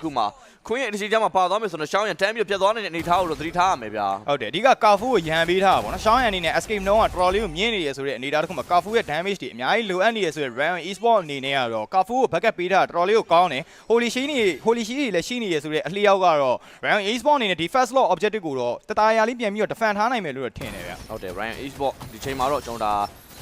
တစ်ခုမှာခွင်းရဲ့အဒီချမ်းမှာပါသွားမယ်ဆိုတော့ရှောင်းရန်တန်းပြီးပြတ်သွားနေတဲ့အနေထားကိုတော့သတိထားရမယ်ဗျာဟုတ်တယ်အဓိကကာဖူကိုရန်ပေးထားတာပေါ့နော်ရှောင်းရန်အနေနဲ့ escape နှုံးကတော်တော်လေးကိုမြင့်နေရဆိုတဲ့အနေအထားတစ်ခုမှာကာဖူရဲ့ damage တွေအများကြီးလိုအပ်နေရဆိုတဲ့ Ryan Esport အနေနဲ့ကတော့ကာဖူကို backup ပေးထားတာတော်တော်လေးကိုကောင်းတယ် Holy Shield နေ Holy Shield တွေလည်းရှိနေရဆိုတဲ့အလျောက်ကတော့ Ryan Esport အနေနဲ့ဒီ first law objective ကိုတော့တသားရာလေးပြန်ပြီးတော့ defend ထားနိုင်မယ်လို့တော့ထင်တယ်ဗျဟုတ်တယ် Ryan Esport ဒီချိန်မှာတော့ကျွန်တော်ဒါ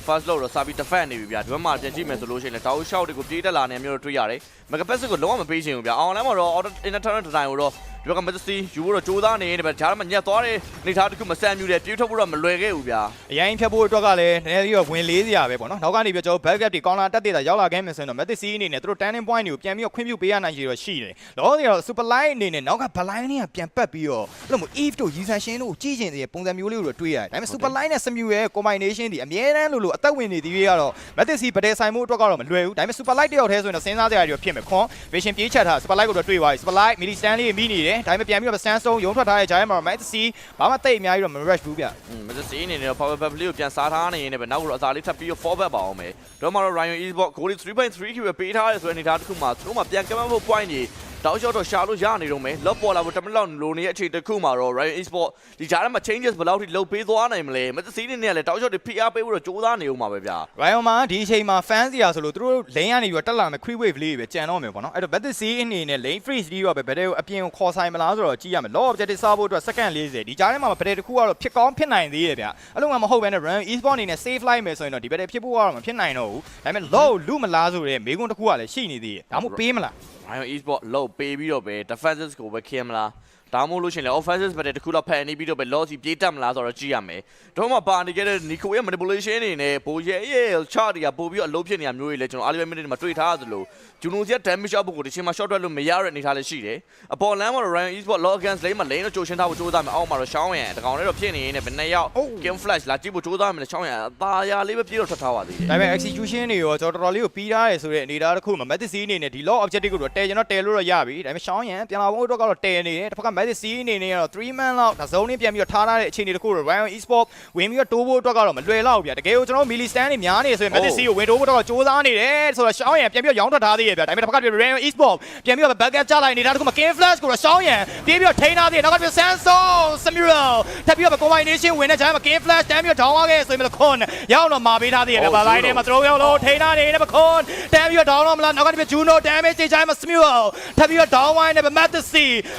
first load တော့စာပြီး defend နေပြီဗျာဒီဘက်မှာပြန်ကြည့်မယ်ဆိုလို့ရှိရင်လည်းတောက်ရှောက်တွေကိုပြေးတက်လာနေမျိုးတွေ့ရတယ် mega pass ကိုလုံးဝမပေးချင်ဘူးဗျာအောင်လမ်းမှာတော့ auto internal design ကိုတော့ ဒီဘက်က Majesty ယူဖို့တော့ကြိုးစားနေတယ်ဗျာဂျားမှာညက်သွားတဲ့နေသားတစ်ခုမဆန်မြူတယ်ပြေးထွက်ဖို့တော့မလွယ်ခဲ့ဘူးဗျာအရင်ဖြတ်ဖို့အတွက်ကလည်းနည်းနည်းလေးတော့ဝင်လေးစရာပဲပေါ့နော်နောက်ကနေပြီးတော့ကျွန်တော် backup တွေ counter တက်တဲ့တာရောက်လာခဲ့မယ်ဆိုရင်တော့ Matic C အနေနဲ့သူတို့ turning point တွေကိုပြန်ပြီးတော့ခွင့်ပြုပေးရနိုင်ရတော့ရှိတယ်လောဆယ်တော့ super line အနေနဲ့နောက်က blind နဲ့ပြန်ပတ်ပြီးတော့အဲ့လိုမျိုး eve တို့ user shin တို့ကြီးကျင်တဲ့ပုံစံမျိုးလေးကိုတော့တွေ့ရတယ်ဒါပေမဲ့ super line နဲ့ smu ရဲ့ combination ဒီအမြဲတမ်းလို့လို့အသက်ဝင်နေသေးရတော့ Matic C ပဒယ်ဆိုင်မှုအတွက်ကတော့မလွယ်ဘူးဒါပေမဲ့ super light တယောက်တည်းဆိုရင်တော့စဉ်းစားစရာတွေဖြစ်မယ်ခွန် vision ပြေးချက်ထား super light ကိုတော့တွေ့သွားပြီ super light milli stand လေးမိနေတယ်ဒါပေမဲ့ပြန်ပြီးတော့ stand stone ရုံထွက်ထားတဲ့ဂျိုင်းမှာ Matic C ဘာမှတိတ်အများကြီးတော့မ rush ဘူးဗျอืม Majesty အနေနဲ့တော့ power back လေးကိုပြန်စားထားနေရင်လည်းပဲနောက်ကတော့အသာလေးထပ်ပြီးတော့ fall back ပါအောင်မယ်တော့မှတော့ Ryan Esport goal 3.3 kill ပဲပေးထားရဲဆိုတဲ့အနေထားတစ်ခုမှာသူတို့မှပြန်ကမ်းဖို့ point ကြီး တောက်လျှောက်တော့ရှာလို့ရနေတော့မယ်လော့ပေါ်လာဖို့တမလောက်လိုနေတဲ့အချိန်တစ်ခုမှာတော့ Ryan Esport ဒီကြားထဲမှာ changes ဘယ်လောက်ထိလုပ်ပေးသွားနိုင်မလဲ Majesty အနေနဲ့လည်းတောက်လျှောက်တွေ PR ပေးဖို့တော့ကြိုးစားနေဦးမှာပဲဗျာ Ryan မှာဒီအချိန်မှာ fans ရာဆိုလို့သူတို့ lane ကနေပြီးတော့တက်လာမယ် quick wave လေးတွေပဲကြံတော့မယ်ပေါ့နော်အဲ့တော့ Battle C အနေနဲ့ lane freeze လေးတော့ပဲ battle ကိုအပြင်ကိုခေါ်ဆိုင်မလားဆိုတော့ကြည့်ရမယ် law objective စားဖို့အတွက် second 40ဒီကြားထဲမှာ battle တစ်ခုကတော့ဖြစ်ကောင်းဖြစ်နိုင်သေးတယ်ဗျအဲ့လိုမှမဟုတ်ဘဲနဲ့ Ryan esport အနေနဲ့ save လိုက်မယ်ဆိုရင်တော့ဒီ battle ဖြစ်ဖို့ကတော့မဖြစ်နိုင်တော့ဘူးဒါပေမဲ့ law လူမလားဆိုတဲ့မေကွန်းတစ်ခုကလည်းရှိနေသေးတယ်ဒါမှမဟုတ်ပေးမလား Ryan Esport လောက်ပေးပြီးတော့ပဲ defenses ကိုပဲခင်းမလား ဒါမှမဟုတ်လို့ရှိရင်လည်း offensive battle တစ်ခုလောက်ဖန်နေပြီးတော့ပဲ loss ပြေးတက်မလားဆိုတော့ကြည့်ရမယ်တော့မှပါနေခဲ့တဲ့ Nico ရဲ့ manipulation အနေနဲ့ဘိုးရဲ့ရဲ့ chart တွေကပို့ပြီးတော့အလုပ်ဖြစ်နေတာမျိုးတွေလည်းကျွန်တော် early minute မှာတွေ့ထားသလို Juno စီက damage အပုတ်ကိုဒီချိန်မှာ short ထွက်လို့မရတဲ့အနေအထားလည်းရှိတယ်အပေါ်လမ်းမှာတော့ Ryan Esport low against lane မှာ lane တော့ကြိုရှင်းထားဖို့ကြိုးစားမယ်အောက်မှာတော့ရှောင်းရန်တကောင်လေးတော့ဖြစ်နေရင်လည်းဘယ်နှစ်ယောက် game flash လာကြည့်ဖို့ကြိုးစားမယ်ရှောင်းရန်အသာရလေးပဲပြေးတော့ထွက်ထားပါသေးတယ်ဒါပေမဲ့ execution တွေရောကျွန်တော်တော်တော်လေးကိုပြီးထားတယ်ဆိုတဲ့အနေအထားတစ်ခုမှာ Matic C အနေနဲ့ဒီ law objective ကိုတော့တဲကျွန်တော်တဲလို့တော့ရပြီဒါပေမဲ့ရှောင်းရန်ပြန်လာဖို့အတွက်ကတော့တဲနေတယ်တစ်ဖက်က Matic C အနေနဲ့ကတော့3 man လောက်ဒါဇုံးလေးပြန်ပြီးတော့ထားထားတဲ့အခြေအနေတစ်ခုတော့ Ryan Esport ဝင်ပြီးတော့တိုးဖို့အတွက်ကတော့မလွယ်တော့ဘူးဗျတကယ်ကိုကျွန်တော် milli stand တွေများနေဆိုရင် Matic C ကိုဝင်တိုးဖို့တော့စူးစမ်းနေတယ်ဆိုတော့ရှောင်းရန်ပြန်ပြီးတော့ရောင်းထွက်ထားသေးရဲ့ဗျဒါပေမဲ့တစ်ဖက်က Ryan Esport ပြန်ပြီးတော့ backup ချလိုက်နေတာတစ်ခုမှာ King Flash ကိုတော့ရှောင်းရန်ပြေးပြီးတော့ထိန်းထားသေးတယ်နောက်ကပြန် Samsung Samuel ထပ်ပြီးတော့ combination ဝင်တဲ့ဂျိုင်းမှာ King Flash တန်းပြီးတော့ down သွားခဲ့ဆိုရင်မလို့ခွန်ရောက်တော့မာပေးထားသေးရဲ့ဗျဘာလိုက်ထဲမှာ throw ရောက်လို့ထိန်းထားနေတယ်မခွန်တန်းပြီးတော့ down တော့မလားနောက်ကပြန် Juno damage တွေဂျိုင်းမှာ Samuel ထပ်ပြီးတော့ down ဝိုင်းနေပဲ Matt C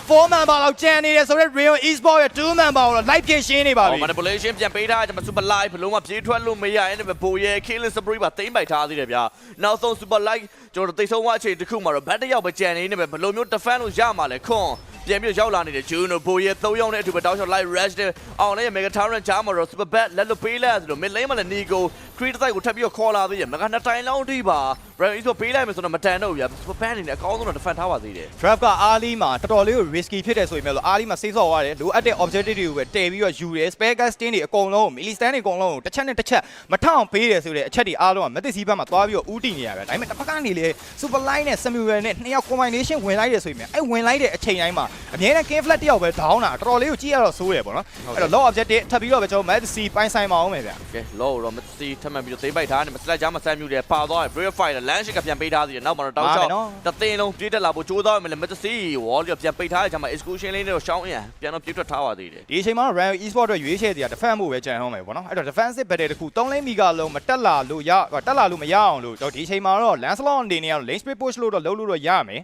4 man ပါလောက်ကျန်နေတယ်ဆိုတော့ Real Esport ရဲ့2 man ပါတော့ live ပြင်ရှင်းနေပါပြီ manipulation ပြန်ပေးထားကျွန်မ super light ဘလုံးမပြေးထွက်လို့မရရင်လည်းဘိုးရဲ့ killing spree ပါတိမ့်ပိုက်ထားသေးတယ်ဗျာနောက်ဆုံး super light ကျွန်တော်တိတ်ဆုံးဝအချိန်တစ်ခုမှာတော့ bat တစ်ယောက်ပဲကြံနေနေပဲဘလုံးမျိုး defend လို့ရမှာလဲခွန်ပြန်ပြီးရောက်လာနေတဲ့ Juno ဘိုးရဲ့၃ယောက်နဲ့အတူပဲတောက်ချောက် light rush တဲ့အောင်လည်း mega tyrant ချားမှာတော့ super bat လက်လို့ပေးလိုက်ဆိုတော့ mid lane မှာလည်း Nico create တိုက်ကိုထပ်ပြီးတော့ခေါ်လာသေးတယ် mega နှစ်တိုင်လုံးအထိပါ Ryan East ပေးလိုက်မယ်ဆိုတော့မတန်တော့ဘူးဗျာ super bat အနေနဲ့အကောင်းဆုံးတော့ defend ထားပါသေးတယ် draft ကအားလီမှာတော်တော်လေးကို risky ဖြစ်တယ်ဆိုရင်လည်းအားလီမှာစိတ်ဆော့ရတယ်လိုအပ်တဲ့ objective တွေကိုပဲတည်ပြီးတော့ယူတယ် spare gas stain တွေအကုန်လုံး milli stand တွေအကုန်လုံးကိုတစ်ချက်နဲ့တစ်ချက်မထောင်ပေးတယ်ဆိုတဲ့အချက်တွေအားလုံးကမသိစီဘက်မှာသွားပြီးတော့ဥတီနေရပဲဒါပေမဲ့တစ်ဖက်ကနေလေ super line နဲ့ samuel နဲ့နှစ်ယောက် combination ဝင်လိုက်တယ်ဆိုရင်အဲဝင်လိုက်တဲ့အချိန်တိုင်းမှာအများနဲ့ king flat တယောက်ပဲ down တာတော်တော်လေးကိုကြည့်ရတော့ဆိုးတယ်ပေါ့နော်အဲ့တော့ low objective ထပ်ပြီးတော့ပဲကျွန်တော် match c ပိုင်းဆိုင်မအောင်မယ်ဗျကဲလောတော့မစီထပ်မှန်ပြီးတော့သိမ့်ပိုက်ထားတယ်မစလက်ကြားမှာဆမ်းမြူတယ်ပါသွားတယ် Brave Fighter Land Shake ကပြန်ပေးထားသေးတယ်နောက်မှာတော့တောက်ချောက်တသင်းလုံးပြေးတက်လာဖို့ကြိုးစားရမယ်လေမတစီဝေါ်လျပြန်ပိတ်ထားတဲ့ဂျာမှာ exclusion လေးနဲ့တော့ရှောင်းအင်ပြန်တော့ပြေးထွက်ထားပါသေးတယ်ဒီအချိန်မှာ Ryan Esport အတွက်ရွေးချယ်စရာ defense မှုပဲကြံအောင်မယ်ပေါ့နော်အဲ့တော့ defensive battle တစ်ခု3 lane မီကလုံးမတက်လာလို့ရတက်လာလို့မရအောင်လို့တော့ဒီအချိန်မှာတော့ Lancelot အနေနဲ့ကတော့ lane split push လို့တော့လုပ်လို့တော့ရမယ်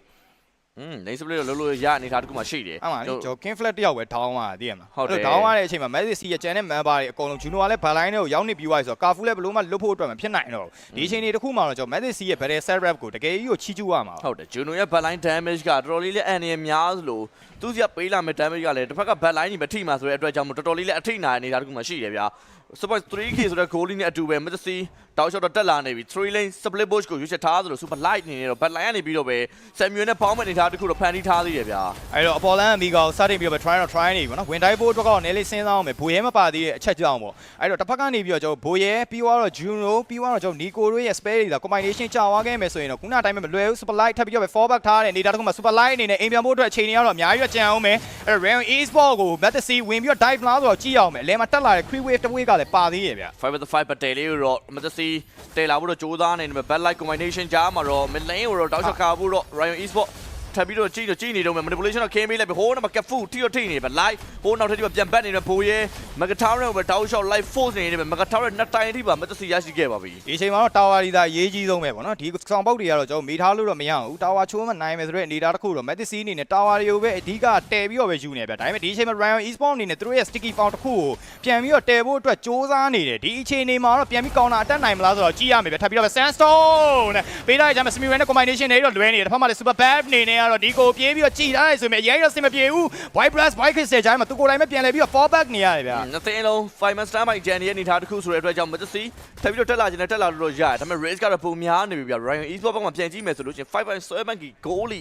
อืม lane split လို့လို့ရအနေထားတခုမှရှိတယ်အဲ့မှာလေကျွန်တော် King Flat တယောက်ပဲ down သွားတာသိရမလားဟုတ်တယ်အဲ့ down သွားတဲ့အချိန်မှာ Magic C ရဲ့ channel member တွေအကုန်လုံး Juno ကလည်း backline တွေကိုရောက်နေပြီးသွားပြီဆိုတော့ Carfu လည်းဘလို့မှလွတ်ဖို့အတွက်မဖြစ်နိုင်တော့ဘူးဒီအချိန်တွေတစ်ခုမှာတော့ကျွန်တော် Magic C ရဲ့ battle set rep ကိုတကယ်ကြီးကိုချီးကျူးရမှာဟုတ်တယ် Juno ရဲ့ backline damage ကတော်တော်လေးလည်းအန်ရများသလိုသူစီကပေးလာမဲ့ damage ကလည်းတစ်ဖက်က backline ကြီးမထိမှဆိုတဲ့အတွက်ကြောင့်တော်တော်လေးလည်းအထိနာအနေထားတခုမှရှိတယ်ဗျာ Super 3K ဆိုတဲ့ goal လေးနဲ့အတူပဲမတစီတောက်ရှော့တော့တက်လာနေပြီ3 lane split bush ကိုရွေးချက်ထားသလို super light အနေနဲ့တော့ backline ကနေပြီးတော့ပဲ Samuel နဲ့ပေါင်းမဲ့အနေထားတခုတော့ဖန်တီးထားသေးတယ်ဗျာအဲ့တော့အပေါ်လန်အမီကောင်စတင်ပြီးတော့ try တော့ try နေပြီပေါ့နော်ဝင်တိုင်းဖို့အတွက်ကတော့နည်းလေးစဉ်းစားအောင်မယ်ဘိုရဲမပါသေးတဲ့အချက်ကြောင့်ပေါ့အဲ့တော့တစ်ဖက်ကနေပြီးတော့ကျွန်တော်ဘိုရဲပြီးသွားတော့ Juno ပြီးသွားတော့ကျွန်တော် Nico တို့ရဲ့ spare တွေဒါ combination ကြာသွားခဲ့မယ်ဆိုရင်တော့ခုနအတိုင်းပဲမလွယ်ဘူး super light ထပ်ပြီးတော့ပဲ fall back ထားတယ်နေတာတစ်ခုမှာ super light အနေနဲ့အိမ်ပြန်ဖို့အတွက်အချိန်တွေကတော့အများကြီးတော့ကြံအောင်မယ်အဲ့တော့ Rayon Esport ကို Matasy ဝင်ပြီးတော့ dive လားဆိုတော့ကြည့်အောင်မယ်အလဲမှာတက်လာတဲ့ quick wave တစ်ဝေးကလည်းပါသေးရဲ့ဗျ5 with the 5 but တယ်လေးတော့မတစီတဲလာဖို့တော့ကြိုးစားနေတယ် back light combination ကြားမှာတော့ mid lane ကိုတော့တောက်ရှော့ကာဖို့တော့ Ryan Esport ထပ်ပြီးတော့ကြည့်တော့ကြည့်နေတော့ manipulation တော့ခင်းပေးလိုက်ပြီဟိုးတော့ကက်ဖူထိတော့ထိနေပဲ live ဟိုးနောက်ထပ်ဒီမှာပြန်ပတ်နေတယ်ဘိုးရဲမကထားတော့ပဲတောက်ရှော့ live force နေနေပဲမကထားတော့နှစ်တိုင်အထိပါမသက်စီရရှိခဲ့ပါပြီဒီအချိန်မှာတော့တာဝါရီသာအရေးကြီးဆုံးပဲပေါ့နော်ဒီဆောင်ပေါက်တွေကတော့ကျွန်တော်မေးထားလို့တော့မရဘူးတာဝါချိုးမနိုင်မယ်ဆိုတဲ့အနေအထားတစ်ခုတော့မက်သစ်စီအနေနဲ့တာဝါတွေကိုပဲအဓိကတည်ပြီးတော့ပဲယူနေပြဒါပေမဲ့ဒီအချိန်မှာ Ryan Esports အနေနဲ့သူတို့ရဲ့ sticky found တစ်ခုကိုပြန်ပြီးတော့တည်ဖို့အတွက်စ조사နေတယ်ဒီအချိန်နေမှာတော့ပြန်ပြီးကောင်တာအတက်နိုင်မလားဆိုတော့ကြည့်ရမယ်ဗျထပ်ပြီးတော့ Sandstone နဲ့ပေးလိုက်ကြမှာ Smiran နဲ့ combination တွေတော့လွဲနေတယ်တစ်ဖက်မှာလည်း Super Bad အနေနဲ့ကတော့ဒီကိုပြေးပြီးတော့ကြည်ထားတယ်ဆိုပေမဲ့အရင်ကစင်မပြေဘူး White Blast White Crystal ဂျိုင်းမှာသူကိုယ်တိုင်ပဲပြန်လဲပြီးတော့ fall back နေရတယ်ဗျာနှစ်သိန်းလုံး5 man stand by ဂျန်ရဲ့အနေထားတစ်ခုဆိုတဲ့အတွက်ကြောင့်မသက်စီထပ်ပြီးတော့တက်လာခြင်းနဲ့တက်လာလို့တော့ရတယ်ဒါပေမဲ့ race ကတော့ပုံများနေပြီဗျ Ryan Esports ဘက်ကမှပြန်ကြည့်မယ်ဆိုလို့ချင်း5 by 7 key goal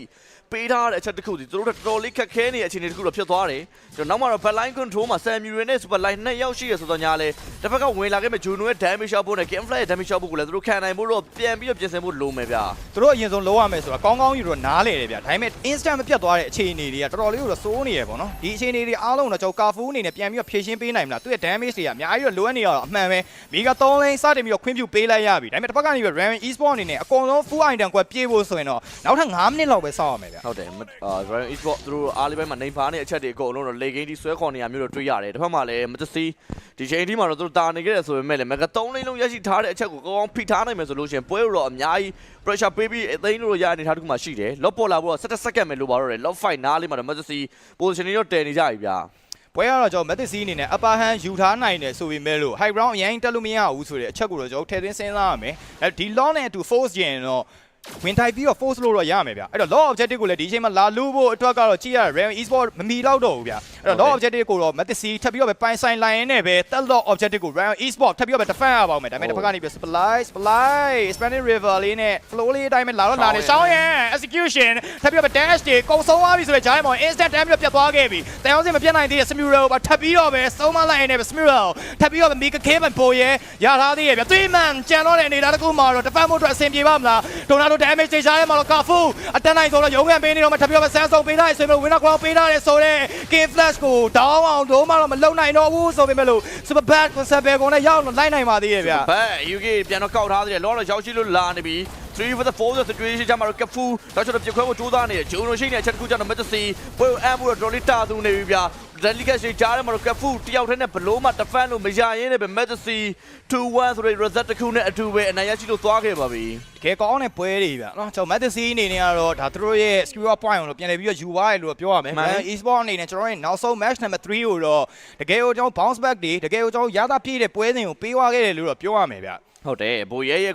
ပေးထားတဲ့အချက်တစ်ခုစီသူတို့တော်တော်လေးခက်ခဲနေတဲ့အခြေအနေတစ်ခုတော့ဖြစ်သွားတယ်ကျွန်တော်နောက်မှာတော့ back line control မှာ Sam Murin နဲ့ Super Line နှစ်ယောက်ရှိရဆိုတော့ညာလဲတစ်ဖက်ကဝင်လာခဲ့မဲ့ Juno ရဲ့ damage shot ပို့နဲ့ Game Fly ရဲ့ damage shot ပို့ကိုလည်းသူတို့ခံနိုင်ဖို့တော့ပြန်ပြီးတော့ပြင်ဆင်ဖို့လိုမယ်ဗျသူတို့အရင်ဆုံးလုံးရမယ်ဆိုတာကောင်းကောင်းယူတော့နားလေတယ်ဗျာဒါပေမဲ့ instant မပြတ်သွားတဲ့အခြေအနေတွေကတော်တော်လေးကိုတော့စိုးနေရပေါ့နော်ဒီအခြေအနေတွေအားလုံးတော့ကျွန်တော်ကာဖူးအနေနဲ့ပြန်ပြီးတော့ဖြည့်ရှင်းပေးနိုင်မလားသူရဲ့ damage တွေကအများကြီးတော့လိုအပ်နေရတော့အမှန်ပဲမီဂါ3 lane စတင်ပြီးတော့ခွင့်ပြုပေးလိုက်ရပြီဒါပေမဲ့တစ်ဖက်ကနေပြီး Ryan Esports အနေနဲ့အကုန်လုံး full item ကွက်ပြေးဖို့ဆိုရင်တော့နောက်ထပ်9မိနစ်လောက်ပဲစောင့်ရမယ်ဗျာဟုတ်တယ်အာ Ryan Esports သူတို့အားလေးပိုင်းမှာနေဖားနေတဲ့အချက်တွေအကုန်လုံးတော့ late game ဒီဆွဲခေါ်နေရမျိုးတော့တွေ့ရတယ်တစ်ဖက်မှာလည်းမတစီဒီချိန်ဒီမှာတော့သူတို့တာနေခဲ့တယ်ဆိုပေမဲ့လည်းမက3လိမ့်လုံးရရှိထားတဲ့အချက်ကိုကောင်းကောင်းဖိထားနိုင်မယ်ဆိုလို့ရှိရင်ပွဲတော့အများကြီး pressure ပေးပြီးအသိန်းတို့ရအနေထားတစ်ခုမှရှိတယ် lock ပေါ်လာဖို့တော့17 second ပဲလိုပါတော့တယ် lock fight နားလေးမှာတော့မတစီ position တွေတော့တည်နေကြပြီဗျာပွဲကတော့ကျွန်တော် Matic C အနေနဲ့ upper hand ယူထားနိုင်တယ်ဆိုပေမဲ့လို့ high ground အရင်တက်လို့မရဘူးဆိုတဲ့အချက်ကိုတော့ကျွန်တော်ထည့်သွင်းစဉ်းစားရမယ်အဲဒီ long နဲ့အတူ force ရင်တော့ ဝင်တိုက်ပြီးတော့ force လို့တော့ရမယ်ဗျအဲ့တော့ law objective ကိုလည်းဒီအချိန်မှာလာလူဖို့အတွက်ကတော့ကြည့်ရ Real Esport မမီတော့တော့ဘူးဗျအဲ့တော့ law objective ကိုတော့ Matic C ထပ်ပြီးတော့ပဲပိုင်ဆိုင်လိုက်ရင်းနဲ့ပဲ that law objective ကို Real Esport ထပ်ပြီးတော့ပဲ defend ရပါဦးမယ်ဒါပေမဲ့တစ်ဖက်ကနေပြီး supply supply Spanish River လေးနဲ့ flow လေးအတိုင်းပဲလာတော့လာနေရှောင်းရန် execution ထပ်ပြီးတော့ပဲ dash တွေကုံဆုံးသွားပြီဆိုတဲ့ဂျိုင်းမောင် instant damage ပြတ်သွားခဲ့ပြီတန်အောင်စင်မပြတ်နိုင်သေးတဲ့ Smural ပါထပ်ပြီးတော့ပဲဆုံးမလိုက်ရင်းနဲ့ပဲ Smural ထပ်ပြီးတော့ပဲ Mika Cave ပိုရဲရထားသေးရဲ့ဗျ3 man ကြံတော့တဲ့အနေသားတစ်ခုမှာတော့ defend ဖို့အတွက်အဆင်ပြေပါမလား Tornado damage တွေရှားရဲမှာတော့ Kafu အတန်းနိုင်ဆိုတော့ရုံးကန်ပေးနေတော့မှထပ်ပြီးတော့ပဲ Samsung ပေးထားရဆိုပြီးတော့ winner ground ပေးထားရဆိုတဲ့ King Flash ကို down အောင်တော့မှတော့မလုံနိုင်တော့ဘူးဆိုပေမဲ့လို့ Super Bad Concept ပဲကုန်နဲ့ရောက်တော့လိုက်နိုင်ပါသေးရဲ့ဗျဘက် UK ပြန်တော့ကောက်ထားသေးတယ်လောတော့ရောက်ရှိလို့လာနေပြီ3 for the 4 the situation ကြမှာတော့ကဖူတော့ကျွန်တော်ပြခွဲဖို့ကြိုးစားနေတယ်ဂျုံလိုရှိနေတဲ့အချက်တစ်ခုကြောင့်တော့မက်ဆီပွဲကိုအမ်ဖို့တော့တော်လေးတာသူနေပြီဗျာ delicate ရှိကြားထဲမှာတော့ကဖူတယောက်တည်းနဲ့ဘလို့မှ defend လို့မရရင်းနဲ့ပဲမက်ဆီ2-1ဆိုတဲ့ result တစ်ခုနဲ့အတူပဲအနိုင်ရရှိလို့သွားခဲ့ပါပြီတကယ်ကောင်းတဲ့ပွဲတွေဗျနော်ကျွန်တော် Matic C အနေနဲ့ကတော့ဒါသူတို့ရဲ့ skill up point ကိုတော့ပြန်လည်ပြီးတော့ယူသွားတယ်လို့ပြောရမယ်မှန်တယ် e-sport အနေနဲ့ကျွန်တော်ရဲ့နောက်ဆုံး match number 3ကိုတော့တကယ်ကိုကျွန်တော် bounce back တွေတကယ်ကိုကျွန်တော်ရတာပြည့်တဲ့ပွဲစဉ်ကိုပေးသွားခဲ့တယ်လို့တော့ပြောရမယ်ဗျဟုတ်တယ်ဘိုရဲရဲ့